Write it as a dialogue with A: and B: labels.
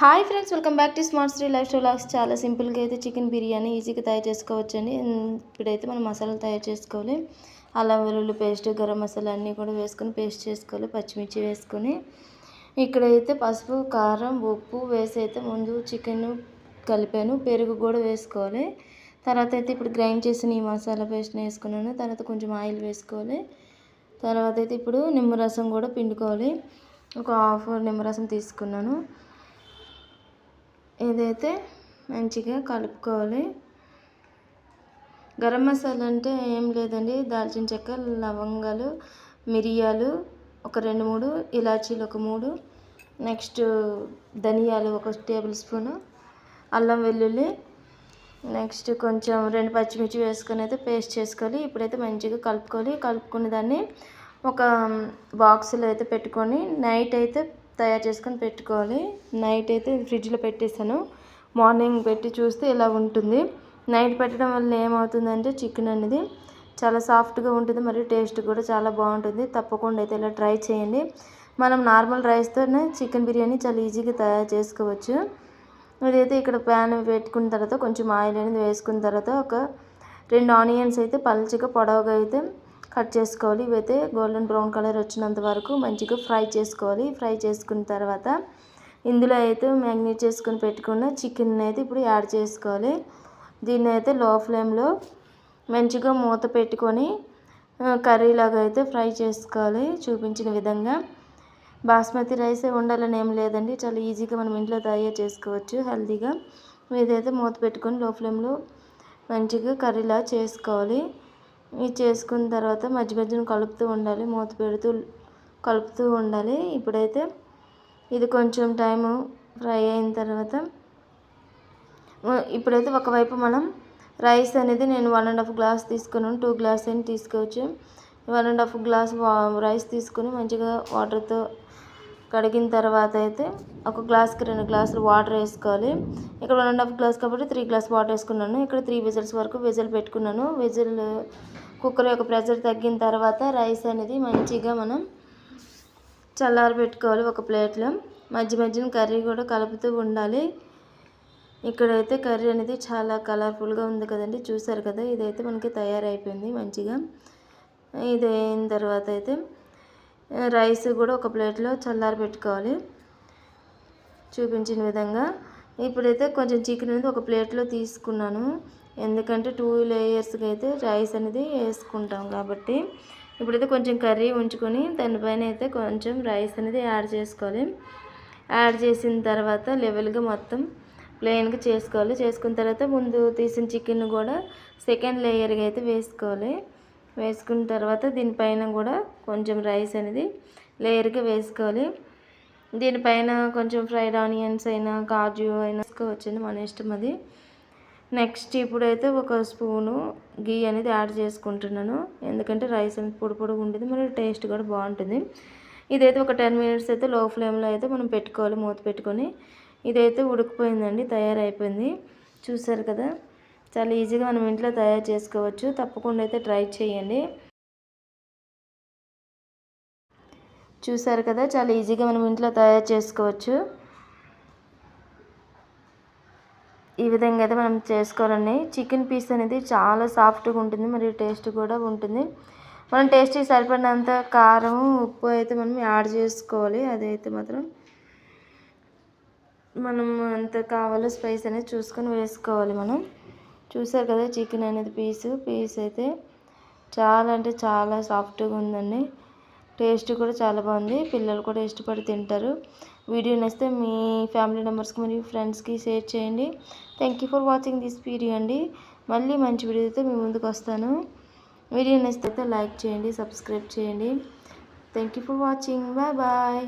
A: Hi friends welcome back to smart Sri lifestyle logs చాలా సింపుల్గా అయితే చికెన్ బిర్యానీ ఈజీగా తయారు చేసుకోవచ్చండి. ఇప్పుడైతే మనం మసాలాలు తయారు చేసుకోవాలి. అల్లం వెల్లుల్లి పేస్ట్ గరం మసాలా అన్నీ కూడా వేసుకొని పేస్ట్ చేసుకోవాలి పచ్చిమిర్చి వేసుకొని. ఇక్కడైతే పసుపు కారం ఉప్పు వేసి అయితే ముందు చికెన్ కలిపాను. పెరుగు కూడా వేసుకోవాలి. తర్వాత అయితే ఇప్పుడు గ్రైండ్ చేసిన ఈ మసాలా పేస్ట్ని వేసుకున్నాను. తర్వాత కొంచెం ఆయిల్ వేసుకోవాలి. తర్వాత అయితే ఇప్పుడు నిమ్మరసం కూడా పిండుకోవాలి. ఒక హాఫ్ నిమ్మరసం తీసుకున్నాను. ఇదైతే మంచిగా కలుపుకోవాలి. గరం మసాలా అంటే ఏం లేదండి. దాల్చిన చెక్క లవంగాలు మిరియాలు ఒక రెండు మూడు ఇలాచీలు ఒక మూడు నెక్స్ట్ ధనియాలు ఒక టేబుల్ స్పూను అల్లం వెల్లుల్లి నెక్స్ట్ కొంచెం రెండు పచ్చిమిర్చి వేసుకొని అయితే పేస్ట్ చేసుకోవాలి. ఇప్పుడైతే మంచిగా కలుపుకోవాలి. కలుపుకున్న దాన్ని ఒక బాక్స్లో అయితే పెట్టుకొని నైట్ అయితే తయారు చేసుకొని పెట్టుకోవాలి. నైట్ అయితే ఫ్రిడ్జ్లో పెట్టేసాను మార్నింగ్ పెట్టి చూస్తే ఇలా ఉంటుంది. నైట్ పెట్టడం వల్ల ఏమవుతుందంటే చికెన్ అనేది చాలా సాఫ్ట్గా ఉంటుంది మరియు టేస్ట్ కూడా చాలా బాగుంటుంది. తప్పకుండా అయితే ఇలా ట్రై చేయండి. మనం నార్మల్ రైస్తోనే చికెన్ బిర్యానీ చాలా ఈజీగా తయారు చేసుకోవచ్చు. ఇదైతే ఇక్కడ ప్యాన్ పెట్టుకున్న తర్వాత కొంచెం ఆయిల్ అనేది వేసుకున్న తర్వాత ఒక రెండు ఆనియన్స్ అయితే పల్చిగా పొడవుగా అయితే కట్ చేసుకోవాలి. ఇవైతే గోల్డెన్ బ్రౌన్ కలర్ వచ్చినంత వరకు మంచిగా ఫ్రై చేసుకోవాలి. ఫ్రై చేసుకున్న తర్వాత ఇందులో అయితే మ్యాగ్నేట్ చేసుకుని పెట్టుకున్న చికెన్ అయితే ఇప్పుడు యాడ్ చేసుకోవాలి. దీన్ని అయితే లో ఫ్లేమ్లో మంచిగా మూత పెట్టుకొని కర్రీలాగా అయితే ఫ్రై చేసుకోవాలి చూపించిన విధంగా. బాస్మతి రైస్ ఉండాలని ఏం లేదండి. చాలా ఈజీగా మనం ఇంట్లో తయారు చేసుకోవచ్చు హెల్తీగా. ఇదైతే మూత పెట్టుకొని లో ఫ్లేమ్లో మంచిగా కర్రీలా చేసుకోవాలి. ఇవి చేసుకున్న తర్వాత మధ్య మధ్యన కలుపుతూ ఉండాలి. మూత పెడుతూ కలుపుతూ ఉండాలి. ఇప్పుడైతే ఇది కొంచెం టైము ఫ్రై అయిన తర్వాత ఇప్పుడైతే ఒకవైపు మనం రైస్ అనేది నేను వన్ అండ్ హాఫ్ గ్లాస్ తీసుకున్నాను. టూ గ్లాస్ అని తీసుకోవచ్చు. One and half glass rice తీసుకొని మంచిగా వాటర్తో కడిగిన తర్వాత అయితే ఒక గ్లాస్కి రెండు గ్లాసులు వాటర్ వేసుకోవాలి. ఇక్కడ వన్ అండ్ హాఫ్ గ్లాస్ కాబట్టి త్రీ గ్లాస్ వాటర్ వేసుకున్నాను. ఇక్కడ త్రీ విజిల్స్ వరకు విజిల్ పెట్టుకున్నాను. విజిల్ కుక్కర్ యొక్క ప్రెషర్ తగ్గిన తర్వాత రైస్ అనేది మంచిగా మనం చల్లారి పెట్టుకోవాలి ఒక ప్లేట్లో. మధ్య మధ్యన కర్రీ కూడా కలుపుతూ ఉండాలి. ఇక్కడైతే కర్రీ అనేది చాలా కలర్ఫుల్గా ఉంది కదండి. చూసారు కదా ఇదైతే మనకి తయారైపోయింది మంచిగా. ఇది అయిన తర్వాత అయితే రైస్ కూడా ఒక ప్లేట్లో చల్లారి పెట్టుకోవాలి. చూపించిన విధంగా. ఇప్పుడైతే కొంచెం చికెన్ అనేది ఒక ప్లేట్లో తీసుకున్నాను. ఎందుకంటే టూ లేయర్స్కి అయితే రైస్ అనేది వేసుకుంటాం కాబట్టి. ఇప్పుడైతే కొంచెం కర్రీ ఉంచుకొని దానిపైన అయితే కొంచెం రైస్ అనేది యాడ్ చేసుకోవాలి. యాడ్ చేసిన తర్వాత లెవెల్గా మొత్తం ప్లెయిన్గా చేసుకోవాలి. చేసుకున్న తర్వాత ముందు తీసిన చికెన్ కూడా సెకండ్ లేయర్గా అయితే వేసుకోవాలి. వేసుకున్న తర్వాత దీనిపైన కూడా కొంచెం రైస్ అనేది లేయర్గా వేసుకోవాలి. దీనిపైన కొంచెం ఫ్రైడ్ ఆనియన్స్ అయినా కాజు అయినా వేసుకోవచ్చండి మన ఇష్టం అది. నెక్స్ట్ ఇప్పుడైతే ఒక స్పూను గీ అనేది యాడ్ చేసుకుంటున్నాను. ఎందుకంటే రైస్ అనేది పొడి పొడిగా ఉంటుంది మరి టేస్ట్ కూడా బాగుంటుంది. ఇదైతే ఒక టెన్ మినిట్స్ అయితే లో ఫ్లేమ్లో అయితే మనం పెట్టుకోవాలి మూత పెట్టుకొని. ఇదైతే ఉడికిపోయిందండి తయారైపోయింది. చూసారు కదా? చాలా ఈజీగా మనం ఇంట్లో తయారు చేసుకోవచ్చు. తప్పకుండా అయితే ట్రై చేయండి. చూసారు కదా చాలా ఈజీగా మనం ఇంట్లో తయారు చేసుకోవచ్చు. ఈ విధంగా అయితే మనం చేసుకోవాలండి. చికెన్ పీస్ అనేది చాలా సాఫ్ట్గా ఉంటుంది మరియు టేస్ట్ కూడా ఉంటుంది. మనం టేస్ట్కి సరిపడినంత కారం ఉప్పు అయితే మనం యాడ్ చేసుకోవాలి. అదైతే మాత్రం మనం ఎంత కావాలో స్పైస్ అనేది చూసుకొని వేసుకోవాలి మనం. చూసారు కదా చికెన్ అనేది పీసు పీస్ అయితే చాలా అంటే చాలా సాఫ్ట్గా ఉందండి. టేస్ట్ కూడా చాలా బాగుంది. పిల్లలు కూడా ఇష్టపడి తింటారు. వీడియో నచ్చితే మీ ఫ్యామిలీ మెంబర్స్కి మరియు ఫ్రెండ్స్కి షేర్ చేయండి. Thank you for watching this video అండి. మళ్ళీ మంచి వీడియోతో మీ ముందుకు వస్తాను. వీడియో నచ్చితే లైక్ చేయండి సబ్స్క్రైబ్ చేయండి. Thank you for watching. Bye bye.